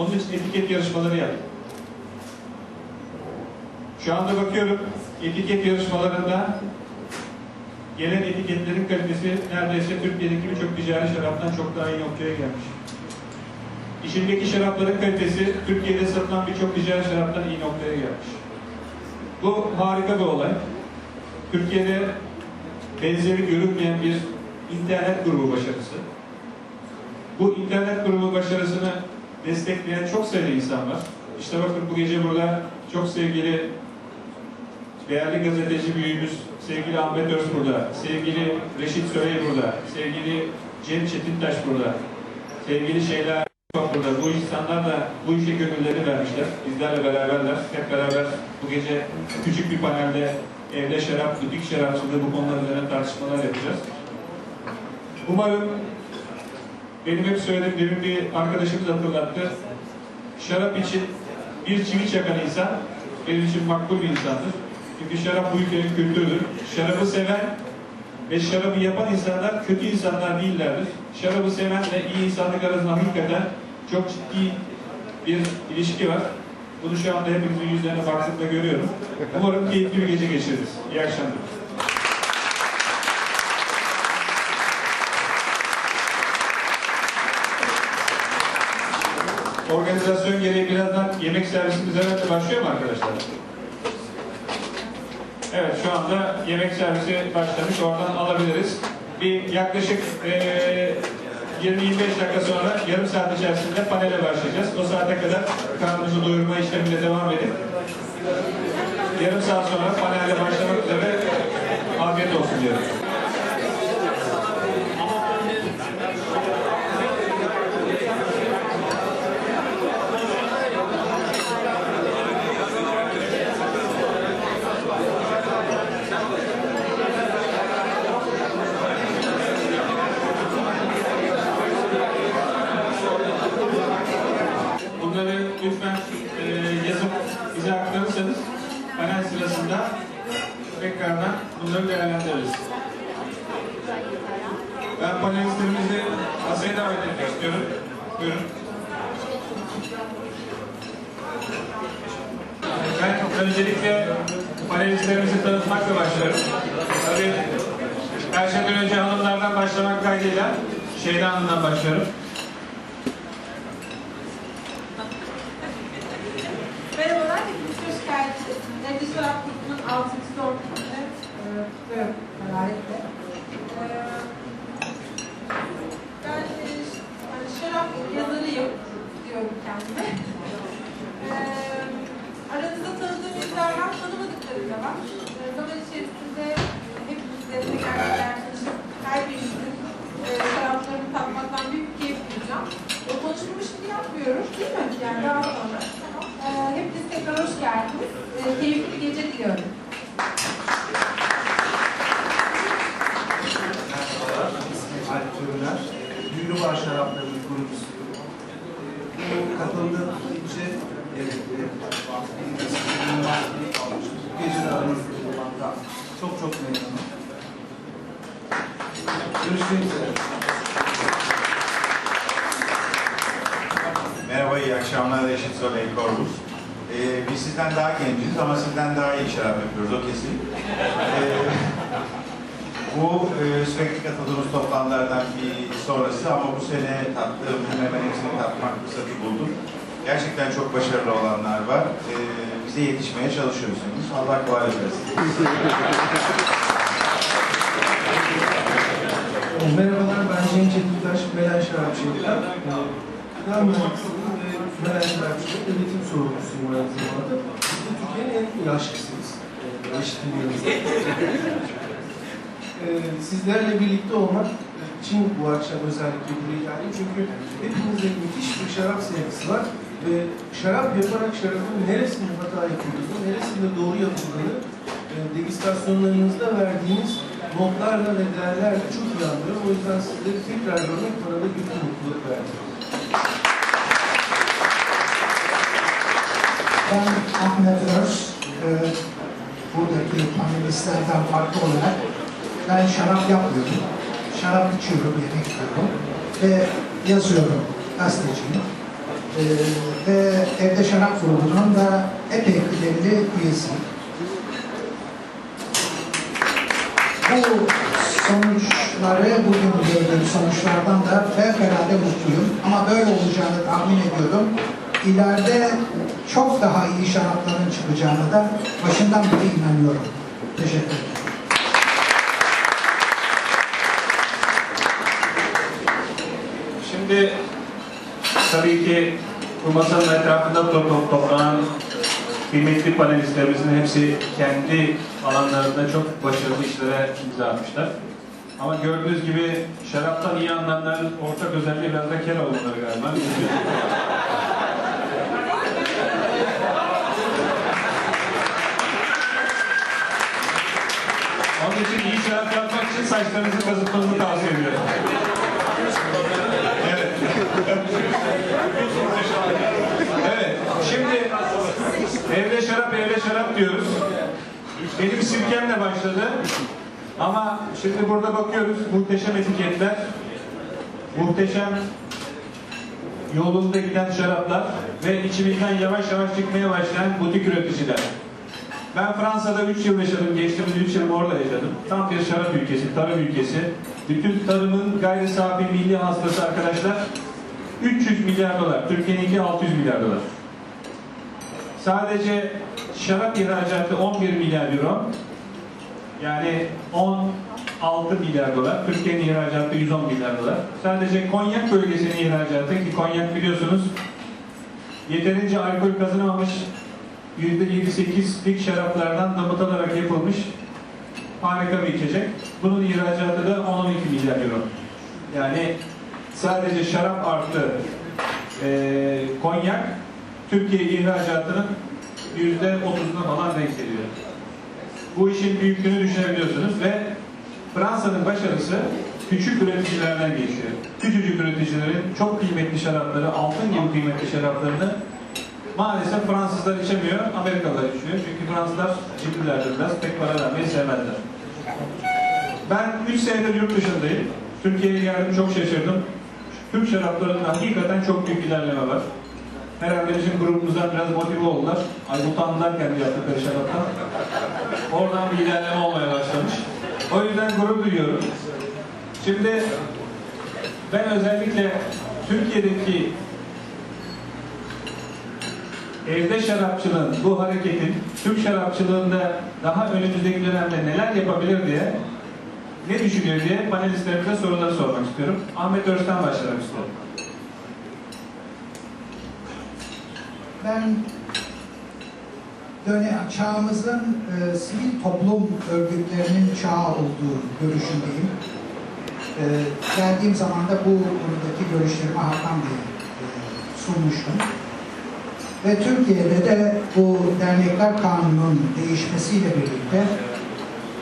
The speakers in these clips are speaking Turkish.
Onun için etiket yarışmaları yaptık. Şu anda bakıyorum etiket yarışmalarında gelen etiketlerin kalitesi neredeyse Türkiye'deki birçok ticari şaraptan çok daha iyi noktaya gelmiş. İçindeki şarapların kalitesi Türkiye'de satılan birçok ticari şaraptan iyi noktaya gelmiş. Bu harika bir olay. Türkiye'de benzeri görülmeyen bir internet grubu başarısı. Bu internet grubu başarısını destekleyen çok sayıda insan var. İşte bakın bu gece burada çok sevgili değerli gazeteci büyüğümüz sevgili Ahmet Öz burada, sevgili Reşit Söğey burada, sevgili Cem Çetintaş burada, sevgili Şeyla burada. Bu insanlar da bu işe gönüllerini vermişler. Bizlerle beraberler. Hep beraber bu gece küçük bir panelde evde şarap, butik şarapçılığı bu konular üzerine tartışmalar yapacağız. Umarım benim hep söylediğim demin bir arkadaşımız hatırlattı. Şarap için bir çivi çakan insan benim için makbul bir insandır. Çünkü şarap bu ülkenin kültürüdür. Şarabı seven ve şarabı yapan insanlar kötü insanlar değillerdir. Şarabı sevenle iyi insanlık arasında hakikaten çok ciddi bir ilişki var. Bunu şu anda hepinizin yüzlerine baktığımda görüyorum. Umarım keyifli bir gece geçiririz. İyi akşamlar. Organizasyon gereği birazdan yemek servisimiz herhalde başlıyor mu arkadaşlar? Evet şu anda yemek servisi başlamış. Oradan alabiliriz. Bir yaklaşık eee 20-25 dakika sonra yarım saat içerisinde panele başlayacağız. O saate kadar karnınızı doyurma işlemiyle devam edin. Yarım saat sonra panelle başlamak üzere afiyet olsun diyorum. Buyurun. Ben öncelikle panelistlerimizi tanıtmakla başlarım. Tabii her şeyden önce hanımlardan başlamak kaydıyla Şeyda Hanım'dan başlıyorum. Merhabalar, hepiniz hoş geldiniz. Evli Şarap Grubu'nun 6. doğum gününü e, kutluyorum herhalde. E, ben e, ş- hani şarap yazarıyım diyorum kendime. E, aranızda tanıdığım yüzler var, tanımadıklarım da var. E, zaman içerisinde hepinizle tekrar tekrar tanışıp her birinizin e, şaraplarını tatmaktan büyük bir keyif duyacağım. O konuşmamı şimdi yapmıyoruz değil mi? Yani daha sonra. Ee, hepiniz tekrar hoş geldiniz. Ee, keyifli bir gece diliyorum. Merhabalar, ismim Alp Türüner. Düğünü var şarapları kurucusuyum. Bu katıldığım gece evet, gece de çok çok memnunum. Görüşmek üzere. Merhaba, iyi akşamlar. Reşit Soley Korbus. Ee, biz sizden daha genciz ama sizden daha iyi şarap yapıyoruz, o kesin. Ee, bu e, sürekli katıldığımız toplantılardan bir sonrası ama bu sene tattığım hemen hepsini tatmak fırsatı buldum. Gerçekten çok başarılı olanlar var. Ee, bize yetişmeye çalışıyorsunuz. Allah kolaylık versin. Merhabalar, ben Cem Çetintaş, Belen Şarapçılık'tan. Gıda mühendisliği ve Belen Şarapçılık üretim sorumlusuyum aynı zamanda. Biz de Türkiye'nin en yaşlısıyız. Eşitliğimizde. Ee, Sizlerle birlikte olmak için bu akşam özellikle buraya geldim. Çünkü hepimizde müthiş bir şarap sevgisi var. Ve şarap yaparak şarabın neresinde hata yapıldığını, neresinde doğru yapıldığını e, degustasyonlarınızda verdiğiniz notlarla ve değerlerle çok iyi anlıyorum. O yüzden sizleri tekrar görmek bana da büyük mutluluk verdi. Ben Ahmet Öz, e, buradaki panelistlerden farklı olarak ben şarap yapmıyorum. Şarap içiyorum, yemek yiyorum ve yazıyorum, gazeteciyim. Ee, ve Evde Şarap grubunun da epey kıdemli üyesiyim. Bu sonuçları, bugün gördüğüm sonuçlardan da fevkalade mutluyum. Ama böyle olacağını tahmin ediyorum. İleride çok daha iyi şarapların çıkacağını da başından beri inanıyorum. Teşekkür ederim. Şimdi tabii ki bu masanın etrafında to- to- toplanan kıymetli panelistlerimizin hepsi kendi alanlarında çok başarılı işlere imza atmışlar. Ama gördüğünüz gibi şaraptan iyi anlayanların ortak özelliği biraz da kel olmaları galiba. Onun için iyi şarap yapmak için saçlarınızı kazıtmanızı tavsiye ediyorum. Evet. evet. Şimdi evde şarap evde şarap diyoruz. Benim sirkemle başladı. Ama şimdi burada bakıyoruz muhteşem etiketler. Muhteşem yolunda giden şaraplar ve içimizden yavaş yavaş çıkmaya başlayan butik üreticiler. Ben Fransa'da 3 yıl yaşadım. Geçtiğimiz 3 yıl orada yaşadım. Tam bir şarap ülkesi, tarım ülkesi. Bütün tarımın gayri safi milli hastası arkadaşlar 300 milyar dolar. Türkiye'ninki 600 milyar dolar. Sadece şarap ihracatı 11 milyar euro. Yani 16 milyar dolar. Türkiye'nin ihracatı 110 milyar dolar. Sadece konyak bölgesinin ihracatı ki konyak biliyorsunuz yeterince alkol kazanamamış %7-8'lik şaraplardan damıtılarak yapılmış harika bir içecek. Bunun ihracatı da 10-12 milyar euro. Yani sadece şarap artı eee konyak Türkiye ihracatının %30'una falan denk geliyor. Bu işin büyüklüğünü düşünebiliyorsunuz ve Fransa'nın başarısı küçük üreticilerden geçiyor. Küçücük üreticilerin çok kıymetli şarapları, altın gibi kıymetli şaraplarını Maalesef Fransızlar içemiyor, Amerikalılar içiyor. Çünkü Fransızlar cimrilerdir biraz, pek para vermeyi sevmezler. Ben 3 senedir yurt dışındayım. Türkiye'ye geldim, çok şaşırdım. Türk şaraplarında hakikaten çok büyük ilerleme var. Herhalde bizim grubumuzdan biraz motive oldular. Ay utandılar kendi yaptıkları şaraptan. Oradan bir ilerleme olmaya başlamış. O yüzden gurur duyuyorum. Şimdi ben özellikle Türkiye'deki evde şarapçılığın bu hareketin Türk şarapçılığında daha önümüzdeki dönemde neler yapabilir diye ne düşünüyor diye panelistlerimize soruları sormak istiyorum. Ahmet Öz'ten başlamak istiyorum. Ben dönem çağımızın e, sivil toplum örgütlerinin çağı olduğu görüşündeyim. E, geldiğim zaman da bu konudaki görüşlerimi Hakan Bey'e e, sunmuştum. Ve Türkiye'de de bu dernekler kanunun değişmesiyle birlikte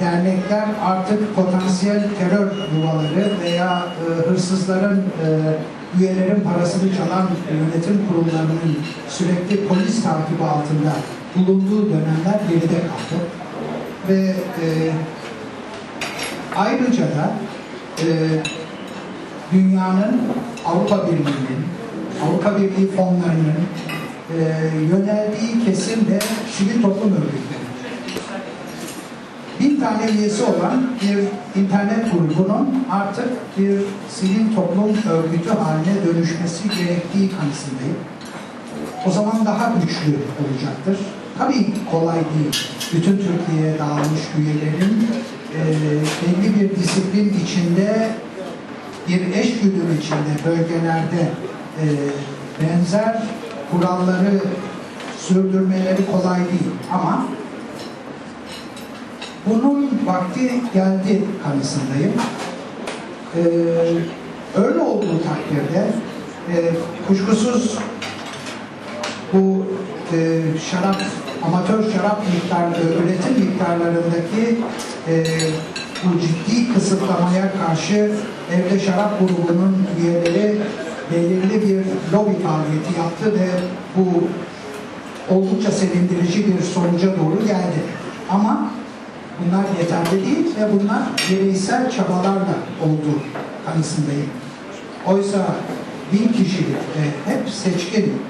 dernekler artık potansiyel terör yuvaları veya e, hırsızların e, üyelerin parasını çalan yönetim kurumlarının sürekli polis takibi altında bulunduğu dönemler geride kaldı. Ve e, ayrıca da e, dünyanın Avrupa Birliği'nin, Avrupa Birliği fonlarının e, yöneldiği kesim de sivil toplum örgütleri tane üyesi olan bir internet grubunun artık bir sivil toplum örgütü haline dönüşmesi gerektiği kanısındayım. O zaman daha güçlü olacaktır. Tabii kolay değil. Bütün Türkiye'ye dağılmış üyelerin e, belli bir disiplin içinde, bir eşgüdüm içinde bölgelerde e, benzer kuralları sürdürmeleri kolay değil. Ama bunun vakti geldi kanısındayım. Ee, öyle olduğu takdirde e, kuşkusuz bu e, şarap, amatör şarap miktarları, üretim miktarlarındaki e, bu ciddi kısıtlamaya karşı evde şarap grubunun üyeleri belirli bir lobi faaliyeti yaptı ve bu oldukça sevindirici bir sonuca doğru geldi. Ama bunlar yeterli değil ve bunlar bireysel çabalarla oldu kanısındayım. Oysa bin kişilik ve hep seçkin